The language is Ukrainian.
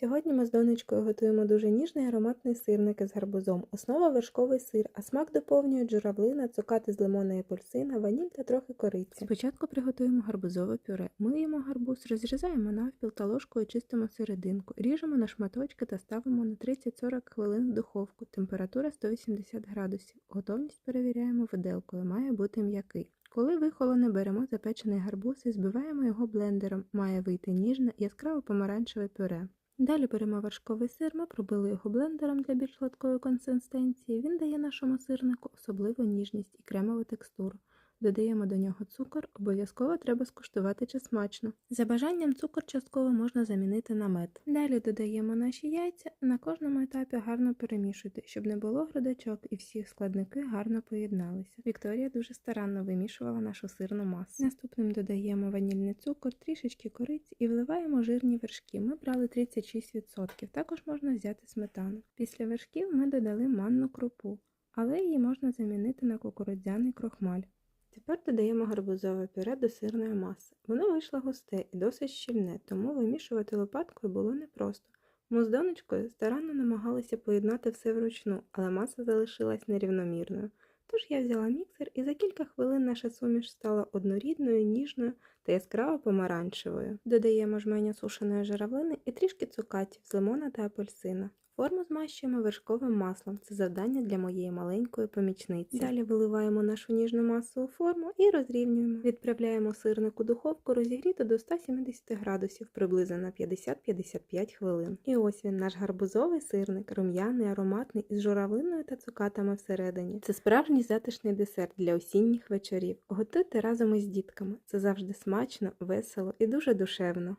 Сьогодні ми з донечкою готуємо дуже ніжний ароматний сирник із гарбузом. Основа вершковий сир, а смак доповнюють журавлина, цукати з лимона і апельсина, ваніль та трохи кориці. Спочатку приготуємо гарбузове пюре. Миємо гарбуз, розрізаємо навпіл та ложкою чистимо серединку. Ріжемо на шматочки та ставимо на 30-40 хвилин в духовку. Температура 180 градусів. Готовність перевіряємо виделкою. Має бути м'який. Коли вихолоне, беремо запечений гарбуз і збиваємо його блендером. Має вийти ніжне, яскраво помаранчеве пюре. Далі беремо вершковий сир, ми пробили його блендером для більш гладкої консистенції. Він дає нашому сирнику особливу ніжність і кремову текстуру. Додаємо до нього цукор, обов'язково треба скуштувати чи смачно. За бажанням цукор частково можна замінити на мед. Далі додаємо наші яйця, на кожному етапі гарно перемішуйте, щоб не було грудочок і всі складники гарно поєдналися. Вікторія дуже старанно вимішувала нашу сирну масу. Наступним додаємо ванільний цукор, трішечки кориці і вливаємо жирні вершки. Ми брали 36%, також можна взяти сметану. Після вершків ми додали манну крупу, але її можна замінити на кукурудзяний крохмаль. Тепер додаємо гарбузове пюре до сирної маси. Воно вийшло густе і досить щільне, тому вимішувати лопаткою було непросто. Ми з донечкою старанно намагалися поєднати все вручну, але маса залишилась нерівномірною. Тож я взяла міксер і за кілька хвилин наша суміш стала однорідною, ніжною та яскраво помаранчевою. Додаємо жменю сушеної журавлини і трішки цукатів з лимона та апельсина. Форму змащуємо вершковим маслом. Це завдання для моєї маленької помічниці. Далі виливаємо нашу ніжну масу у форму і розрівнюємо. Відправляємо сирник у духовку розігріти до 170 градусів приблизно на 50-55 хвилин. І ось він, наш гарбузовий сирник, рум'яний, ароматний із журавлиною та цукатами всередині. Це справжній затишний десерт для осінніх вечорів. Готуйте разом із дітками. Це завжди смачно, весело і дуже душевно.